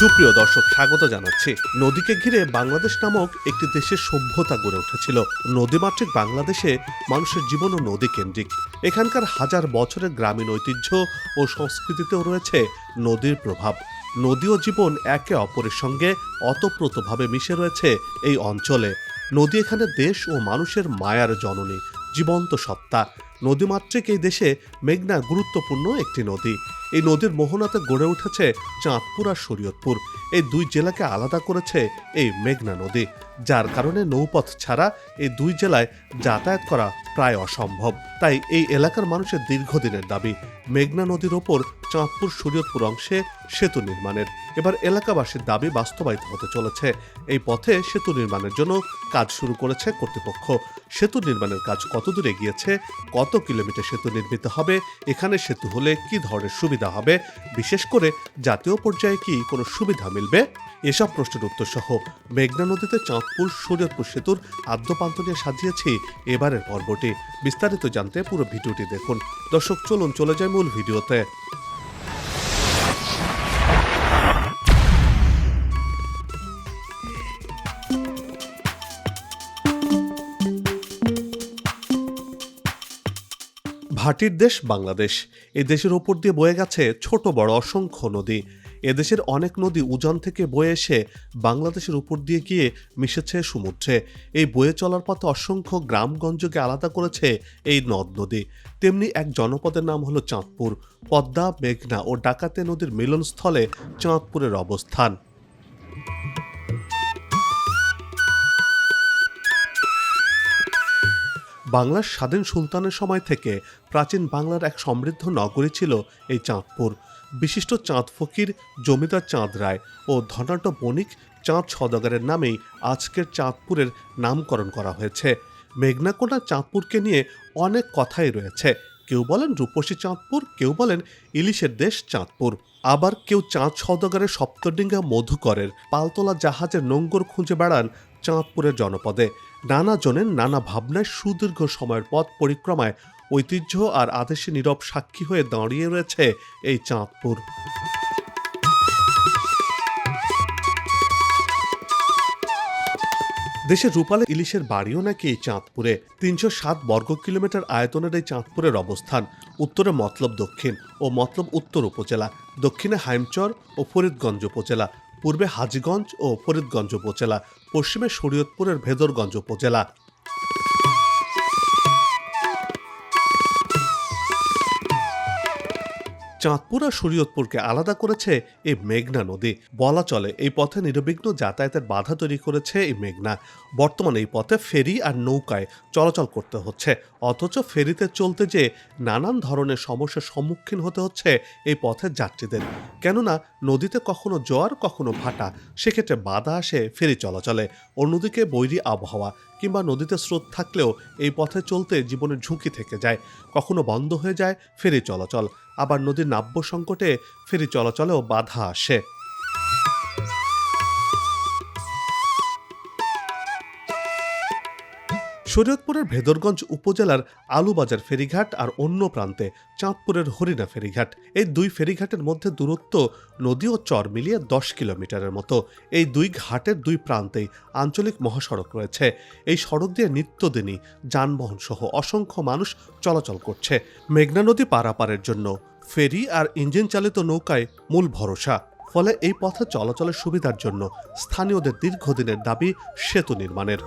সুপ্রিয় দর্শক, স্বাগত জানাচ্ছি। নদীকে ঘিরে বাংলাদেশ নামক একটি দেশের সভ্যতা গড়ে উঠেছিল। নদীমাতৃক বাংলাদেশে মানুষের জীবনও নদী কেন্দ্রিক। এখানকার হাজার বছরের গ্রামীণ ঐতিহ্য ও সংস্কৃতিতেও রয়েছে নদীর প্রভাব। নদী ও জীবন একে অপরের সঙ্গে অতপ্রতভাবে মিশে রয়েছে এই অঞ্চলে। নদী এখানে দেশ ও মানুষের মায়ার জননী, জীবন্ত সত্তা। নদীমাতৃক এই দেশে মেঘনা গুরুত্বপূর্ণ একটি নদী। এই নদীর মোহনাতে গড়ে উঠেছে চাঁদপুর আর শরীয়তপুর। এই দুই জেলাকে আলাদা করেছে এই মেঘনা নদী, যার কারণে নৌপথ ছাড়া এই দুই জেলায় যাতায়াত করা প্রায় অসম্ভব। তাই এই এলাকার মানুষের দীর্ঘদিনের দাবি, মেঘনা নদীর ওপর চাঁদপুর শরীয়তপুর অংশে সেতু নির্মাণের। এবার এলাকাবাসীর দাবি বাস্তবায়িত হতে চলেছে। এই পথে সেতু নির্মাণের জন্য কাজ শুরু করেছে কর্তৃপক্ষ। সেতু নির্মাণের কাজ কত দূর এগিয়েছে? কত কিলোমিটার সেতু নির্মিত হবে? এখানে সেতু হলে কি ধরনের সুবিধা হবে? বিশেষ করে জাতীয় পর্যায়ে কি কোনো সুবিধা মিলবে? এসব প্রশ্নের উত্তর সহ মেঘনা নদীতে চাঁদপুর শরীয়তপুর সেতুর আদ্যপান্ত নিয়ে সাজিয়েছি এবারের পর্বটি। বিস্তারিত জানতে পুরো ভিডিওটি দেখুন। দর্শক, চলুন, চলে যায় মূল ভিডিওতে। ভাটির দেশ বাংলাদেশ। এ দেশের ওপর দিয়ে বয়ে গেছে ছোট বড় অসংখ্য নদী। এদেশের অনেক নদী উজান থেকে বয়ে এসে বাংলাদেশের উপর দিয়ে গিয়ে মিশেছে সমুদ্রে। এই বয়ে চলার পথে অসংখ্য গ্রামগঞ্জকে আলাদা করেছে এই নদ নদী। তেমনি এক জনপদের নাম হলো চাঁদপুর। পদ্মা, মেঘনা ও ডাকাতে নদীর মিলনস্থলে চাঁদপুরের অবস্থান। বাংলার স্বাধীন সুলতানের সময় থেকে প্রাচীন বাংলার এক সমৃদ্ধ নগরী ছিল এই চাঁদপুর। বিশিষ্ট চাঁদ ফকির, জমিদার চাঁদ রায় ও ধনাঢ্য বণিক চাঁদ সদাগরের নামেই আজকের চাঁদপুরের নামকরণ করা হয়েছে। মেঘনাকোনা চাঁদপুরকে নিয়ে অনেক কথাই রয়েছে। কেউ বলেন রূপসী চাঁদপুর, কেউ বলেন ইলিশের দেশ চাঁদপুর। আবার কেউ চাঁদ সওদাগরের সপ্তডিঙ্গা মধুকরের পালতোলা জাহাজের নোঙ্গর খুঁজে বেড়ান চাঁদপুরের জনপদে। নানা জনের নানা ভাবনায় সুদীর্ঘ সময়ের পথ পরিক্রমায় ঐতিহ্য আর আদেশে নীরব সাক্ষী হয়ে দাঁড়িয়ে রয়েছে এই চাঁদপুর। দেশের রূপালে ইলিশের বাড়িও নাকি এই চাঁদপুরে। তিনশো সাত বর্গ কিলোমিটার আয়তনের এই চাঁদপুরের অবস্থান। উত্তরে মতলব দক্ষিণ ও মতলব উত্তর উপজেলা। দক্ষিণে হাইমচর ও ফরিদগঞ্জ উপজেলা। পূর্বে হাজীগঞ্জ ও ফরিদগঞ্জ উপজেলা পশ্চিমে শরীয়তপুরের ভেদরগঞ্জ উপজেলা। চাঁদপুর আর শরীয়তপুরকে আলাদা করেছে এই মেঘনা নদী। বলা চলে, এই পথে নিরবিঘ্ন যাতায়াতের বাধা তৈরি করেছে এই মেঘনা। বর্তমানে এই পথে ফেরি আর নৌকায় চলাচল করতে হচ্ছে। অথচ ফেরিতে চলতে যে নানান ধরনের সমস্যার সম্মুখীন হতে হচ্ছে এই পথের যাত্রীদের। কেননা, নদীতে কখনো জোয়ার, কখনো ভাটা, সেক্ষেত্রে বাধা আসে ফেরি চলাচলে। অন্যদিকে বৈরী আবহাওয়া কিংবা নদীতে স্রোত থাকলেও এই পথে চলতে জীবনের ঝুঁকি থেকে যায়। কখনো বন্ধ হয়ে যায় ফেরি চলাচল। আবার নদীর নাব্য সংকটে ফেরি চলাচলেও বাধা আসে। শরীয়তপুরের ভেদরগঞ্জ উপজেলার আলুবাজার ফেরিঘাট আর অন্য প্রান্তে চাঁদপুরের হরিণা ফেরিঘাট। এই দুই ফেরিঘাটের মধ্যে দূরত্ব নদী ও চর মিলিয়ে দশ কিলোমিটারের মতো। এই দুই ঘাটের দুই প্রান্তেই আঞ্চলিক মহাসড়ক রয়েছে। এই সড়ক দিয়ে নিত্যদিনই যানবাহন সহ অসংখ্য মানুষ চলাচল করছে। মেঘনা নদী পারাপারের জন্য ফেরি আর ইঞ্জিন চালিত নৌকায় মূল ভরসা। ফলে এই পথে চলাচলের সুবিধার জন্য স্থানীয়দের দীর্ঘদিনের দাবি সেতু নির্মাণের।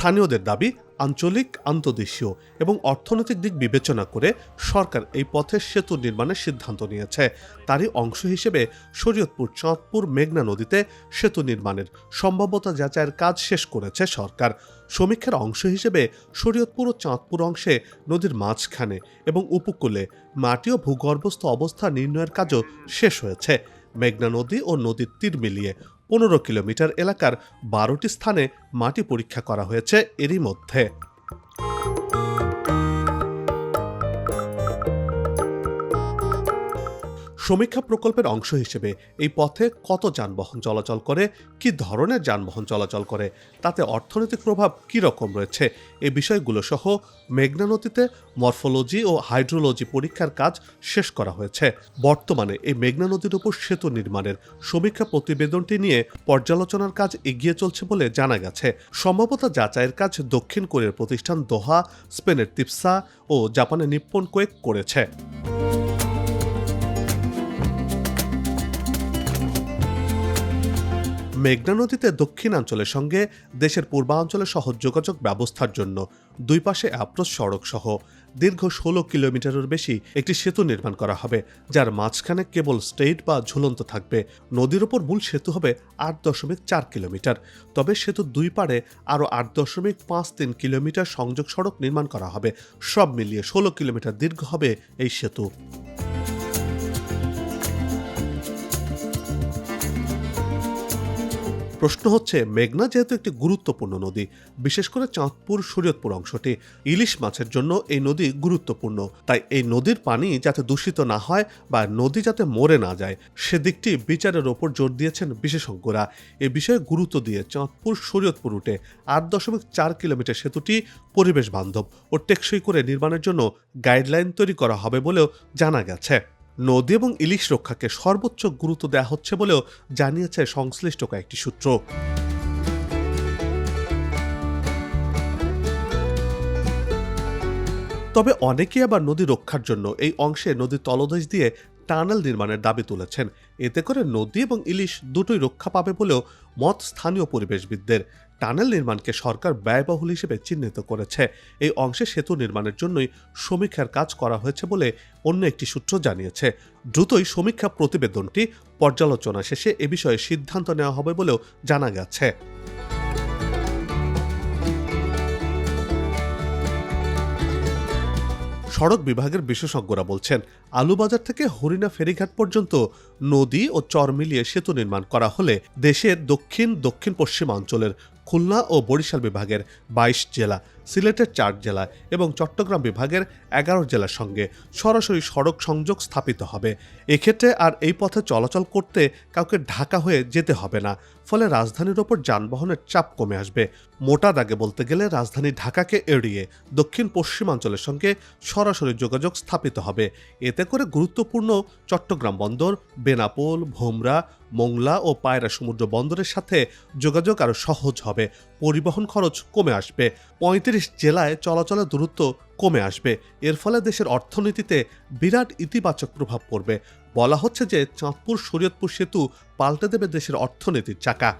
স্থানীয়দের দাবি আঞ্চলিক, আন্তদেশীয় এবং অর্থনৈতিক দিক বিবেচনা করে সরকার এই পথের সেতু নির্মাণের সিদ্ধান্ত নিয়েছে। তারই অংশ হিসেবে শরীয়তপুর চাঁদপুর মেঘনা নদীতে সেতু নির্মাণের সম্ভাব্যতা যাচাইয়ের কাজ শেষ করেছে সরকার। সমীক্ষার অংশ হিসেবে শরীয়তপুর ও চাঁদপুর অংশে নদীর মাঝখানে এবং উপকূলে মাটি ও ভূগর্ভস্থ অবস্থা নির্ণয়ের কাজও শেষ হয়েছে। মেঘনা নদী ও নদীর তীর মিলিয়ে পনেরো কিলোমিটার এলাকার বারোটি স্থানে মাটি পরীক্ষা করা হয়েছে এরই মধ্যে। সমীক্ষা প্রকল্পের অংশ হিসেবে এই পথে কত যানবাহন চলাচল করে, কি ধরনের যানবাহন চলাচল করে, তাতে অর্থনৈতিক প্রভাব কী রকম রয়েছে এই বিষয়গুলো সহ মেঘনা নদীতে মরফোলজি ও হাইড্রোলজি পরীক্ষার কাজ শেষ করা হয়েছে। বর্তমানে এই মেঘনা নদীর উপর সেতু নির্মাণের সমীক্ষা প্রতিবেদনটি নিয়ে পর্যালোচনার কাজ এগিয়ে চলছে বলে জানা গেছে। সম্ভবত যাচাইয়ের কাজ দক্ষিণ কোরিয়ার প্রতিষ্ঠান দোহা, স্পেনের তিপসা ও জাপানের নিপ্পন কোয়েক করেছে। মেঘনা নদীতে দক্ষিণাঞ্চলের সঙ্গে দেশের পূর্বাঞ্চলের সহজ যোগাযোগ ব্যবস্থার জন্য দুই পাশে অ্যাপ্রোচ সড়ক সহ দীর্ঘ ষোলো কিলোমিটারের বেশি একটি সেতু নির্মাণ করা হবে, যার মাঝখানে কেবল স্টেট বা ঝুলন্ত থাকবে। নদীর ওপর মূল সেতু হবে আট দশমিক চার কিলোমিটার। তবে সেতুর দুই পাড়ে আরও আট দশমিক পাঁচ তিন কিলোমিটার সংযোগ সড়ক নির্মাণ করা হবে। সব মিলিয়ে ষোলো কিলোমিটার দীর্ঘ হবে এই সেতু। প্রশ্ন হচ্ছে, মেঘনা যেহেতু একটি গুরুত্বপূর্ণ নদী, বিশেষ করে চাঁদপুর শরীয়তপুর অংশটি ইলিশ মাছের জন্য এই নদী গুরুত্বপূর্ণ। তাই এই নদীর পানি যাতে দূষিত না হয় বা নদী যাতে মরে না যায় সেদিকটি বিচারের ওপর জোর দিয়েছেন বিশেষজ্ঞরা। এ বিষয়ে গুরুত্ব দিয়ে চাঁদপুর শরীয়তপুর রুটে আট দশমিক চার কিলোমিটার সেতুটি পরিবেশ বান্ধব ও টেকসই করে নির্মাণের জন্য গাইডলাইন তৈরি করা হবে বলেও জানা গেছে। নদী এবং ইলিশ রক্ষাকে সর্বোচ্চ গুরুত্ব দেওয়া হচ্ছে বলেও জানিয়েছে সংশ্লিষ্ট কয়েকটি সূত্র। তবে অনেকে আবার নদী রক্ষার জন্য এই অংশে নদীর তলদেশ দিয়ে টানেল নির্মাণের দাবি তুলেছেন। এতে করে নদী এবং ইলিশ দুটোই রক্ষা পাবে বলেও মত স্থানীয় পরিবেশবিদদের টানেল নির্মাণকে সরকার ব্যয়বহুল হিসেবে চিহ্নিত করেছে। এই অংশে সেতু নির্মাণের জন্যই সমীক্ষার কাজ করা হয়েছে বলে অন্য একটি সূত্র জানিয়েছে। দ্রুতই সমীক্ষা প্রতিবেদনটি পর্যালোচনা শেষে এ বিষয়ে সিদ্ধান্ত নেওয়া হবে বলেও জানা গেছে। সড়ক বিভাগের বিশেষজ্ঞরা বলছেন, আলুবাজার থেকে হরিণা ফেরিঘাট পর্যন্ত নদী ও চর মিলিয়ে সেতু নির্মাণ করা হলে দেশের দক্ষিণ দক্ষিণ পশ্চিমাঞ্চলের খুলনা ও বরিশাল বিভাগের বাইশ জেলা সিলেটের চার জেলা এবং চট্টগ্রাম বিভাগের এগারো জেলার সঙ্গে সরাসরি সড়ক সংযোগ স্থাপিত হবে। এক্ষেত্রে আর এই পথে চলাচল করতে কাউকে ঢাকা হয়ে যেতে হবে না। ফলে রাজধানীর ওপর যানবাহনের চাপ কমে আসবে। মোটা দাগে বলতে গেলে রাজধানী ঢাকাকে এড়িয়ে দক্ষিণ পশ্চিমাঞ্চলের সঙ্গে সরাসরি যোগাযোগ স্থাপিত হবে। এতে করে গুরুত্বপূর্ণ চট্টগ্রাম বন্দর, বেনাপোল, ভোমরা, মোংলা ও পায়রা সমুদ্র বন্দরের সাথে যোগাযোগ আরও সহজ হবে। পরিবহন খরচ কমে আসবে। পঁয়ত্রিশ জেলায় চলাচলের দূরত্ব কমে আসবে। এর ফলে দেশের অর্থনীতিতে বিরাট ইতিবাচক প্রভাব পড়বে। বলা হচ্ছে যে চাঁদপুর শরীয়তপুর সেতু পাল্টে দেবে দেশের অর্থনীতির চাকা।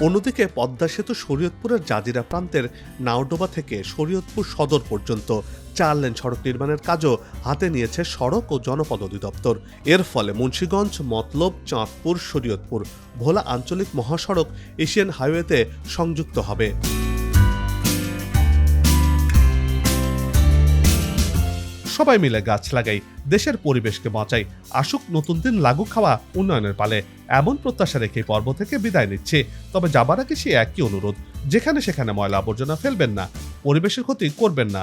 অন্যদিকে পদ্মা সেতু শরীয়তপুরের জাজিরা প্রান্তের নাওডোবা থেকে শরীয়তপুর সদর পর্যন্ত। চার লেন সড়ক নির্মাণের কাজও হাতে নিয়েছে সড়ক ও জনপদ অধিদপ্তর। এর ফলে মুন্সীগঞ্জ, মতলব, চাঁদপুর, শরীয়তপুর ভোলা আঞ্চলিক মহাসড়ক এশিয়ান হাইওয়েতে সংযুক্ত হবে। সবাই মিলে গাছ লাগাই, দেশের পরিবেশকে বাঁচাই, আসুক নতুন দিন লাগু খাওয়া উন্নয়নের পালে। এমন প্রত্যাশা রেখে পর্ব থেকে বিদায় নিচ্ছে, তবে যাবার আগে সে একই অনুরোধ, যেখানে সেখানে ময়লা আবর্জনা ফেলবেন না, পরিবেশের ক্ষতি করবেন না